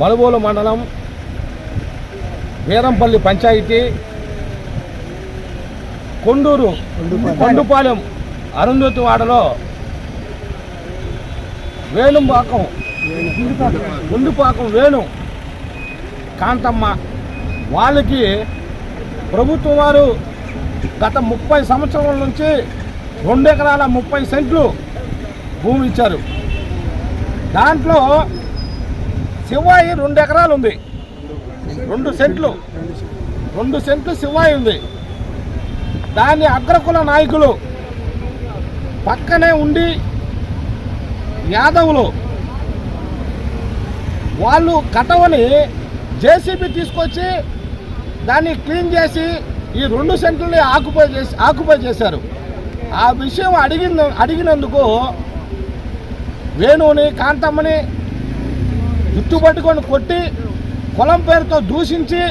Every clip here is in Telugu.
మలుబోలు మండలం వీరంపల్లి పంచాయతీ కొండూరు కొండుపాలెం అరుంధతి వాడలో వేణుంపాకం గుండుపాకం వేణు కాంతమ్మ వాళ్ళకి ప్రభుత్వం వారు గత ముప్పై సంవత్సరాల నుంచి రెండు ఎకరాల ముప్పై సెంట్లు భూమి ఇచ్చారు. దాంట్లో శివాయి రెండు ఎకరాలు ఉంది. రెండు సెంట్లు. రెండు సెంట్లు శివాయి ఉంది. దాని అగ్రకుల నాయకులు పక్కనే ఉండి యాదవులు వాళ్ళు కటవని జేసీబీ తీసుకొచ్చి దాన్ని క్లీన్ చేసి ఈ రెండు సెంట్లని ఆకుపై చేసి ఆకుపై చేశారు. ఆ విషయం అడిగిన అడిగినందుకు వేణువుని కాంతమ్మని జుట్టు పట్టుకొని కొట్టి కులం పేరుతో దూషించి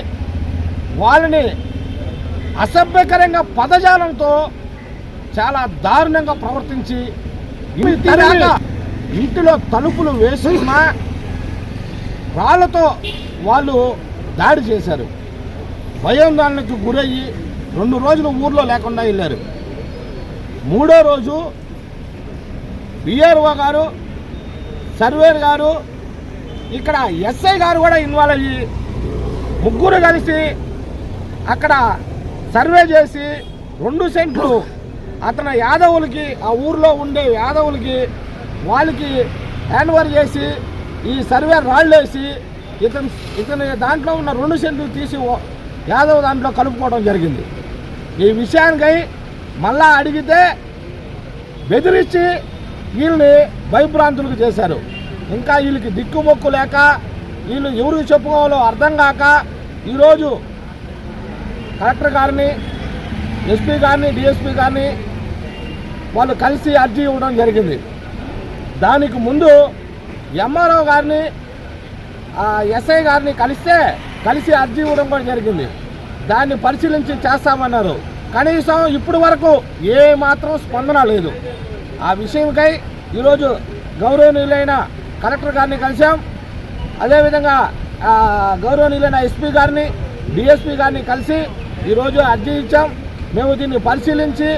వాళ్ళని అసభ్యకరంగా పదజాలంతో చాలా దారుణంగా ప్రవర్తించి ఇంటిలో తలుపులు వేసుకున్నా రాళ్ళతో వాళ్ళు దాడి చేశారు. భయోందోళనకు గురయ్యి రెండు రోజులు ఊర్లో లేకుండా వెళ్ళారు. మూడో రోజు బిఆర్ఓ గారు సర్వేర్ గారు ఇక్కడ ఎస్ఐ గారు కూడా ఇన్వాల్వ్ అయ్యి ముగ్గురు కలిసి అక్కడ సర్వే చేసి రెండు సెంట్లు అతను యాదవులకి ఆ ఊర్లో ఉండే యాదవులకి వాళ్ళకి హ్యాండ్ఓవర్ చేసి ఈ సర్వే రాళ్ళు వేసి ఇతను ఇతని దాంట్లో ఉన్న రెండు సెంట్లు తీసి ఓ- యాదవ్ దాంట్లో కలుపుకోవడం జరిగింది. ఈ విషయానికై మళ్ళా అడిగితే బెదిరించి వీళ్ళని భయభ్రాంతులకు చేశారు. ఇంకా వీళ్ళకి దిక్కుమొక్కు లేక వీళ్ళు ఎవరికి చెప్పుకోవాలో అర్థం కాక ఈరోజు కలెక్టర్ గారిని ఎస్పీ గారిని డిఎస్పీ గారిని వాళ్ళు కలిసి అర్జీ ఇవ్వడం జరిగింది. దానికి ముందు ఎంఆర్ఓ గారిని ఆ ఎస్ఐ గారిని కలిస్తే కలిసి అర్జీ ఇవ్వడం కూడా జరిగింది. దాన్ని పరిశీలించి చేస్తామన్నారు. కనీసం ఇప్పటి వరకు ఏ మాత్రం స్పందన లేదు. ఆ విషయంకై ఈరోజు గౌరవనీయులైన కలెక్టర్ గారిని కలిసాం అదేవిధంగా గౌరవనీయులైన ఎస్పీ గారిని డిఎస్పీ గారిని కలిసి ఈరోజు అర్జీ ఇచ్చాం. మేము దీన్ని పరిశీలించి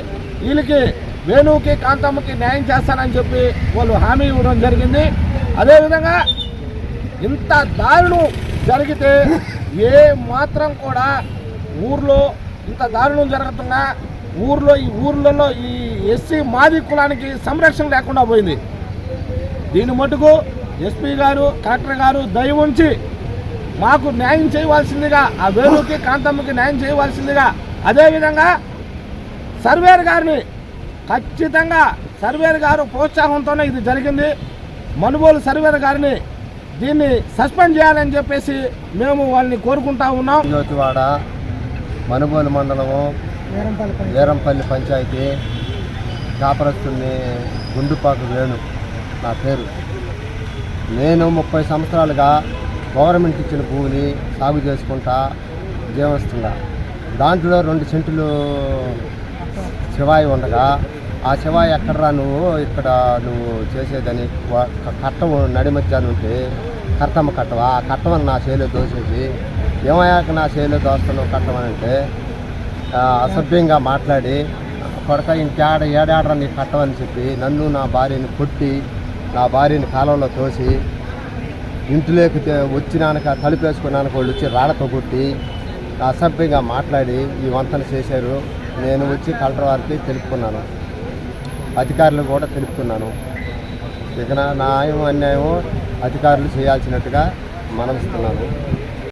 వీళ్ళకి వేణువుకి కాంతమ్మకి న్యాయం చేస్తానని చెప్పి వాళ్ళు హామీ ఇవ్వడం జరిగింది. అదేవిధంగా ఇంత దారుణం జరిగితే ఏ మాత్రం కూడా ఊర్లో ఇంత దారుణం జరుగుతున్నా ఊర్లో ఈ ఊర్లలో ఈ ఎస్సీ మాది కులానికి సంరక్షణ లేకుండా పోయింది. దీని మటుకు ఎస్పీ గారు కలెక్టర్ గారు దయ ఉంచి మాకు న్యాయం చేయవలసిందిగా ఆ వేణుకి కాంతమ్మకి న్యాయం చేయవలసిందిగా అదేవిధంగా సర్వేర్ గారిని ఖచ్చితంగా సర్వేర్ గారు ప్రోత్సాహంతోనే ఇది జరిగింది. మనుబోలు సర్వేర్ గారిని దీన్ని సస్పెండ్ చేయాలని చెప్పేసి మేము వాళ్ళని కోరుకుంటా ఉన్నాం. జ్యోతివాడ మనుబోలు మండలము వీరంపల్లి పంచాయతీ. కాపరస్తుని గుండుపాకు వేణు. నా పేరు నేను ముప్పై సంవత్సరాలుగా గవర్నమెంట్ ఇచ్చిన భూమిని సాగు చేసుకుంటా జీవనిస్తున్నా. దాంట్లో రెండు సెంటులు శివాయి ఉండగా ఆ శివాయి ఎక్కడరా నువ్వు? ఇక్కడ నువ్వు చేసేదని కట్టం నడిమధ్యాన్ని ఉంటే కర్తమ్మ కట్టవా? ఆ కట్టమని నా చేలో దోసేసి ఏమయ్యాక నా చేలో దోస్తున్నావు కట్టమని అంటే అసభ్యంగా మాట్లాడి కొడక ఇంకేడ ఏడాడరా నీ కట్టమని చెప్పి నన్ను నా భార్యని కొట్టి నా భార్యని కాలంలో తోసి ఇంటిలోకి వచ్చినాక తలుపేసుకున్నాక వాళ్ళు వచ్చి రాళ్ళతో కొట్టి అసభ్యంగా మాట్లాడి ఈ వంతన చేశారు. నేను వచ్చి కలెక్టర్ వారికి తెలుపుకున్నాను. అధికారులు కూడా తెలుపుకున్నాను. ఇక నా న్యాయం అన్యాయం అధికారులు చేయాల్సినట్టుగా మనవిస్తున్నాను.